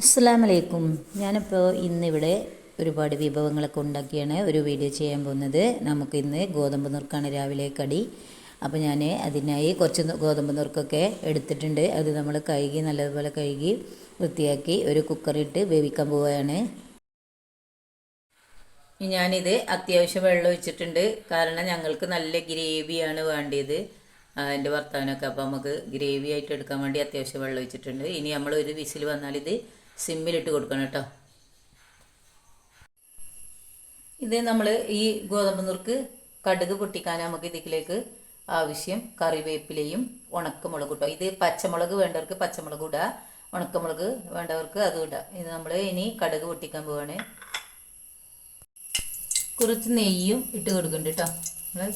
അസ്സാം വലൈക്കും ഞാനിപ്പോൾ ഇന്നിവിടെ ഒരുപാട് വിഭവങ്ങളൊക്കെ ഉണ്ടാക്കിയാണ് ഒരു വീഡിയോ ചെയ്യാൻ പോകുന്നത്. നമുക്കിന്ന് ഗോതമ്പ് നുറുക്കാണ് രാവിലെ കടി. അപ്പോൾ ഞാൻ അതിനായി കുറച്ച് ഗോതമ്പ് നുറുക്കൊക്കെ എടുത്തിട്ടുണ്ട്. അത് നമ്മൾ കഴുകി നല്ലതുപോലെ കഴുകി വൃത്തിയാക്കി ഒരു കുക്കറിട്ട് വേവിക്കാൻ പോവുകയാണ്. ഞാനിത് അത്യാവശ്യം വെള്ളം ഒഴിച്ചിട്ടുണ്ട്. കാരണം ഞങ്ങൾക്ക് നല്ല ഗ്രേവിയാണ് വേണ്ടിയത്. എന്റെ ഭർത്താവിനൊക്കെ. അപ്പോൾ നമുക്ക് ഗ്രേവി ആയിട്ട് എടുക്കാൻ വേണ്ടി അത്യാവശ്യം വെള്ളം ഒഴിച്ചിട്ടുണ്ട്. ഇനി നമ്മൾ ഒരു വിസിൽ വന്നാൽ ഇത് സിമ്മിലിട്ട് കൊടുക്കണം കേട്ടോ. ഇത് നമ്മൾ ഈ ഗോതമ്പ് നുറുക്ക് കടുക് പൊട്ടിക്കാൻ നമുക്ക് ഇതിലേക്ക് ആവശ്യം കറിവേപ്പിലയും ഉണക്കമുളക് ഇട്ടോ. ഇത് പച്ചമുളക് വേണ്ടവർക്ക് പച്ചമുളക് ഇടുക ഉണക്കമുളക് വേണ്ടവർക്ക് അതും ഇടുക ഇത് നമ്മൾ ഇനി കടുക് പൊട്ടിക്കാൻ പോവാണ്. കുറച്ച് നെയ്യും ഇട്ട് കൊടുക്കുന്നുണ്ട് കേട്ടോ. നമ്മൾ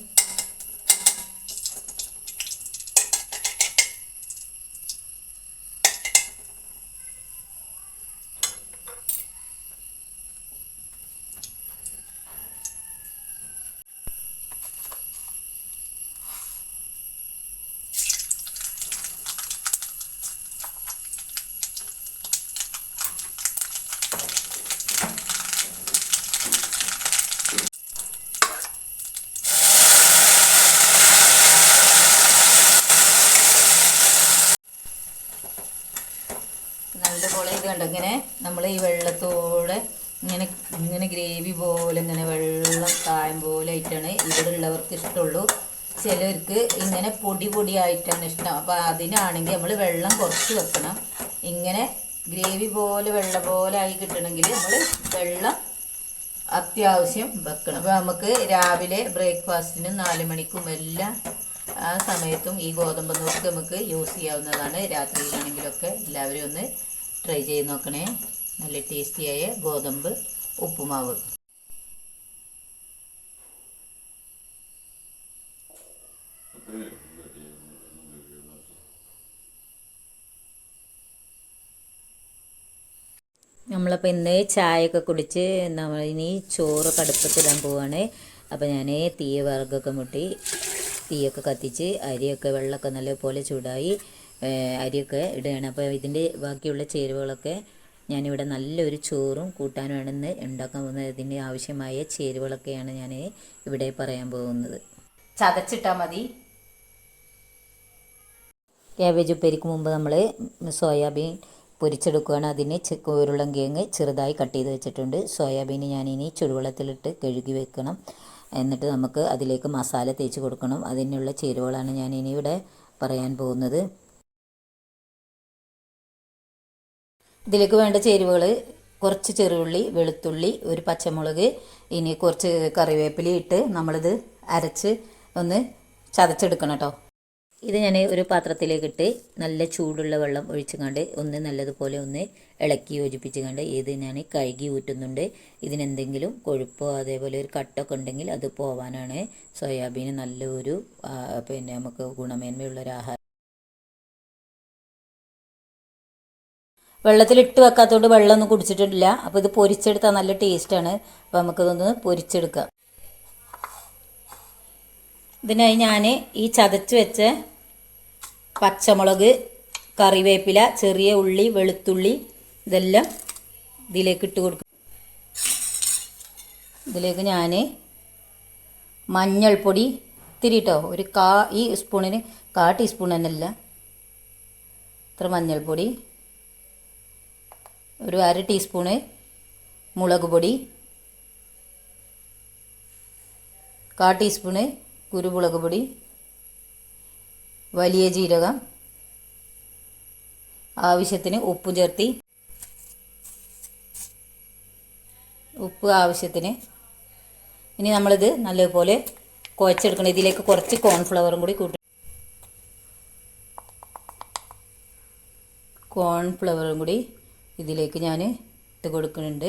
കണ്ടോ ഇങ്ങനെ നമ്മൾ ഈ വെള്ളത്തോടെ ഇങ്ങനെ ഇങ്ങനെ ഗ്രേവി പോലെ ഇങ്ങനെ വെള്ളം കായം പോലെ ആയിട്ടാണ് ഇവിടെ ഉള്ളവർക്ക് ഇഷ്ടമുള്ളൂ ചിലർക്ക് ഇങ്ങനെ പൊടി പൊടിയായിട്ടാണ് ഇഷ്ടം. അപ്പോൾ അതിനാണെങ്കിൽ നമ്മൾ വെള്ളം കുറച്ച് വെക്കണം. ഇങ്ങനെ ഗ്രേവി പോലെ വെള്ളം പോലെ ആയി കിട്ടണമെങ്കിൽ നമ്മൾ വെള്ളം അത്യാവശ്യം വെക്കണം. അപ്പോൾ നമുക്ക് രാവിലെ ബ്രേക്ക്ഫാസ്റ്റിനും നാല് മണിക്കും എല്ലാം ആ സമയത്തും ഈ ഗോതമ്പ് നോക്ക് നമുക്ക് യൂസ് ചെയ്യാവുന്നതാണ്. രാത്രിയിലാണെങ്കിലൊക്കെ എല്ലാവരും ഒന്ന് ട്രൈ ചെയ്ത് നോക്കണേ. നല്ല ടേസ്റ്റിയായ ഗോതമ്പ് ഉപ്പുമാവ്. നമ്മളപ്പോൾ ഇന്ന് ചായയൊക്കെ കുടിച്ച് നമ്മൾ ഇനി ചോറ് കടുപ്പത്തിടാൻ പോവാണ്. അപ്പോൾ ഞാൻ തീ വിറകൊക്കെ മുട്ടി തീയൊക്കെ കത്തിച്ച് അരിയൊക്കെ വെള്ളമൊക്കെ നല്ലപോലെ ചൂടായി അരിയൊക്കെ ഇടുകയാണ്. അപ്പോൾ ഇതിന്റെ ബാക്കിയുള്ള ചേരുവകളൊക്കെ ഞാനിവിടെ നല്ലൊരു ചോറും കൂട്ടാനുമാണ് ഇന്ന് ഉണ്ടാക്കാൻ പോകുന്നത്. ഇതിന് ആവശ്യമായ ചേരുവകളൊക്കെയാണ് ഞാൻ ഇവിടെ പറയാൻ പോകുന്നത്. ചതച്ചിട്ടാൽ മതി. ക്യാബേജ് ഉപ്പേരിക്ക് മുമ്പ് നമ്മൾ സോയാബീൻ പൊരിച്ചെടുക്കുകയാണ്. അതിന് ഉരുളം കിഴങ്ങ് ചെറുതായി കട്ട് ചെയ്ത് വെച്ചിട്ടുണ്ട്. സോയാബീൻ ഞാനിനി ചുടുവെള്ളത്തിലിട്ട് കഴുകി വെക്കണം. എന്നിട്ട് നമുക്ക് അതിലേക്ക് മസാല തേച്ച് കൊടുക്കണം. അതിനുള്ള ചേരുവകളാണ് ഞാനിനി ഇവിടെ പറയാൻ പോകുന്നത്. ഇതിലേക്ക് വേണ്ട ചേരുവകൾ കുറച്ച് ചെറുള്ളി വെളുത്തുള്ളി ഒരു പച്ചമുളക് ഇനി കുറച്ച് കറിവേപ്പില ഇട്ട് നമ്മളിത് അരച്ച് ഒന്ന് ചതച്ചെടുക്കണം കേട്ടോ ഇത് ഞാൻ ഒരു പാത്രത്തിലേക്ക് ഇട്ട് നല്ല ചൂടുള്ള വെള്ളം ഒഴിച്ചുകൊണ്ട് ഒന്ന് നല്ലതുപോലെ ഒന്ന് ഇളക്കി യോജിപ്പിച്ച് കണ്ട് ഇത് ഞാൻ കഴുകി ഊറ്റുന്നുണ്ട്. ഇതിനെന്തെങ്കിലും കൊഴുപ്പോ അതേപോലെ ഒരു കട്ടൊക്കെ ഉണ്ടെങ്കിൽ അത് പോവാനാണ്. സോയാബീൻ നല്ലൊരു പിന്നെ നമുക്ക് ഗുണമേന്മയുള്ളൊരു ആഹാരം. വെള്ളത്തിലിട്ട് വെക്കാത്തതുകൊണ്ട് വെള്ളമൊന്നും കുടിച്ചിട്ടില്ല അപ്പോൾ ഇത് പൊരിച്ചെടുത്താൽ നല്ല ടേസ്റ്റാണ്. അപ്പോൾ നമുക്കിതൊന്ന് പൊരിച്ചെടുക്കാം. ഇതിനായി ഞാൻ ഈ ചതച്ച് വെച്ച പച്ചമുളക് കറിവേപ്പില ചെറിയ ഉള്ളി വെളുത്തുള്ളി ഇതെല്ലാം ഇതിലേക്ക് ഇട്ട് കൊടുക്കും. ഇതിലേക്ക് ഞാൻ മഞ്ഞൾപ്പൊടി ഇത്തിരി കേട്ടോ ഒരു കാ ഈ സ്പൂണിന് കാ ടീസ്പൂൺ തന്നെ അല്ല ഇത്ര മഞ്ഞൾപ്പൊടി. ഒരു അര ടീസ്പൂണ് മുളക് പൊടി കാ ടീസ്പൂണ് കുരുമുളക് പൊടി വലിയ ജീരകം ആവശ്യത്തിന് ഉപ്പ് ചേർത്തി. ഉപ്പ് ആവശ്യത്തിന്. ഇനി നമ്മളിത് നല്ലതുപോലെ കുഴച്ചെടുക്കണം. ഇതിലേക്ക് കുറച്ച് കോൺഫ്ലവറും കൂടി കൂട്ടി. കോൺഫ്ലവറും കൂടി ഇതിലേക്ക് ഞാൻ ഇട്ട് കൊടുക്കുന്നുണ്ട്.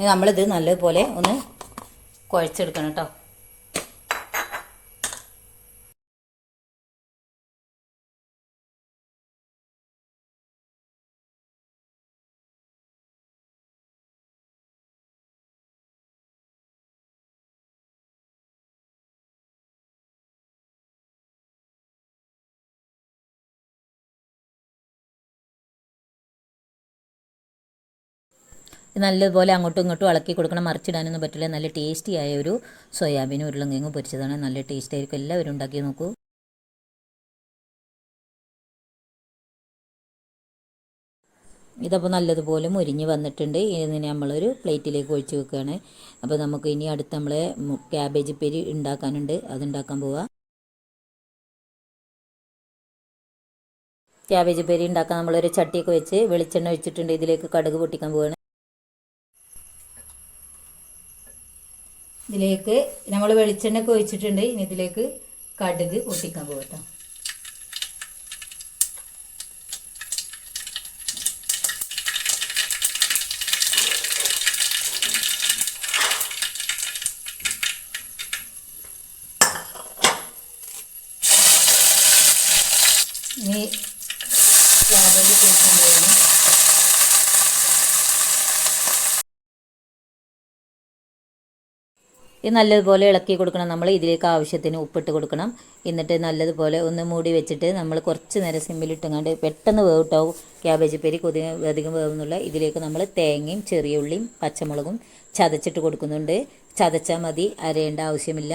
നമ്മളിത് നല്ലതുപോലെ ഒന്ന് കുഴച്ചെടുക്കണം കേട്ടോ നല്ലതുപോലെ അങ്ങോട്ടും ഇങ്ങോട്ടും ഇളക്കി കൊടുക്കണം. മറിച്ചിടാനൊന്നും പറ്റില്ല. നല്ല ടേസ്റ്റി ആയ ഒരു സോയാബീൻ ഉരുളങ്കിങ്ങും പൊരിച്ചതാണ്. നല്ല ടേസ്റ്റ് ആയിരിക്കും. എല്ലാവരും ഉണ്ടാക്കി നോക്കൂ. ഇതപ്പോൾ നല്ലതുപോലെ മുരിഞ്ഞ് വന്നിട്ടുണ്ട്. ഇതിനെ നമ്മളൊരു പ്ലേറ്റിലേക്ക് ഒഴിച്ച് വെക്കുകയാണ്. അപ്പോൾ നമുക്ക് ഇനി അടുത്ത് നമ്മളെ ക്യാബേജ് പെരി ഉണ്ടാക്കാനുണ്ട്. അതുണ്ടാക്കാൻ പോവാം. ക്യാബേജ് പെരി ഉണ്ടാക്കാൻ നമ്മളൊരു ചട്ടിയൊക്കെ വെച്ച് വെളിച്ചെണ്ണ ഒഴിച്ചിട്ടുണ്ട്. ഇതിലേക്ക് കടുക് പൊട്ടിക്കാൻ പോവുകയാണ് ഇതിലേക്ക് നമ്മൾ വെളിച്ചെണ്ണയൊക്കെ ഒഴിച്ചിട്ടുണ്ട്. ഇനി ഇതിലേക്ക് കടുക് പൊട്ടിക്കാൻ പോകട്ടോ ഇനി ക്യാബേജ് പൊരിക്കാൻ പോവുകയാണ് ഇത് നല്ലതുപോലെ ഇളക്കി കൊടുക്കണം. നമ്മൾ ഇതിലേക്ക് ആവശ്യത്തിന് ഉപ്പിട്ട് കൊടുക്കണം. എന്നിട്ട് നല്ലതുപോലെ ഒന്ന് മൂടി വെച്ചിട്ട് നമ്മൾ കുറച്ച് നേരം സിമ്മിലിട്ടങ്ങാണ്ട് പെട്ടെന്ന് വേവിട്ടാവും. ക്യാബേജ് പേര് കൊതി അധികം വേവുന്നുള്ള ഇതിലേക്ക് നമ്മൾ തേങ്ങയും ചെറിയ ഉള്ളിയും പച്ചമുളകും ചതച്ചിട്ട് കൊടുക്കുന്നുണ്ട്. ചതച്ചാൽ മതി അരയേണ്ട ആവശ്യമില്ല.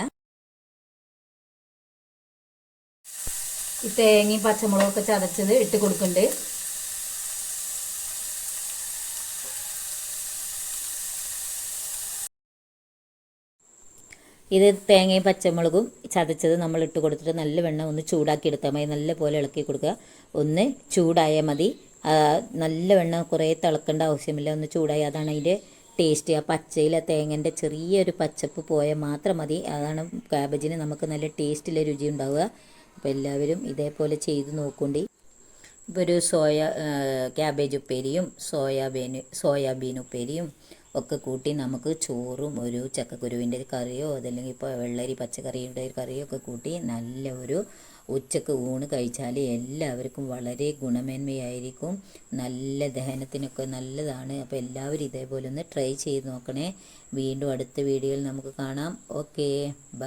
ഈ തേങ്ങയും പച്ചമുളകൊക്കെ ചതച്ചത് ഇട്ട് കൊടുക്കുന്നുണ്ട്. ഇത് തേങ്ങയും പച്ചമുളകും ചതച്ചത് നമ്മൾ ഇട്ട് കൊടുത്തിട്ട് നല്ല വെണ്ണ ഒന്ന് ചൂടാക്കി എടുത്താൽ മതി. നല്ല പോലെ ഇളക്കി കൊടുക്കുക. ഒന്ന് ചൂടായാൽ മതി. നല്ല വെണ്ണ കുറേ തിളക്കേണ്ട ആവശ്യമില്ല. ഒന്ന് ചൂടായി അതാണ് അതിന്റെ ടേസ്റ്റ് ആ പച്ചയിലെ തേങ്ങന്റെ ചെറിയൊരു പച്ചപ്പ് പോയാൽ മാത്രം മതി. അതാണ് കാബേജിന് നമുക്ക് നല്ല ടേസ്റ്റിലെ രുചി ഉണ്ടാവുക. അപ്പോൾ എല്ലാവരും ഇതേപോലെ ചെയ്ത് നോക്കൂണ്ടി. ഇപ്പോൾ ഒരു സോയ ക്യാബേജ് ഉപ്പേരിയും സോയാബീൻ സോയാബീൻ ഉപ്പേരിയും ഒക്കെ കൂട്ടി നമുക്ക് ചോറും ഒരു ചക്കക്കുരുവിന്റെ കറിയോ അതല്ലെങ്കിൽ ഇപ്പോൾ വെള്ളരി പച്ചക്കറിയുടെ ഒരു കറിയോ ഒക്കെ കൂട്ടി നല്ല ഒരു ഉച്ചയ്ക്ക് ഊണ് കഴിച്ചാൽ എല്ലാവർക്കും വളരെ ഗുണമേന്മയായിരിക്കും. നല്ല ദഹനത്തിനൊക്കെ നല്ലതാണ്. അപ്പോൾ എല്ലാവരും ഇതേപോലെ ഒന്ന് ട്രൈ ചെയ്ത് നോക്കണേ. വീണ്ടും അടുത്ത വീഡിയോയിൽ നമുക്ക് കാണാം. ഓക്കേ. ബൈ.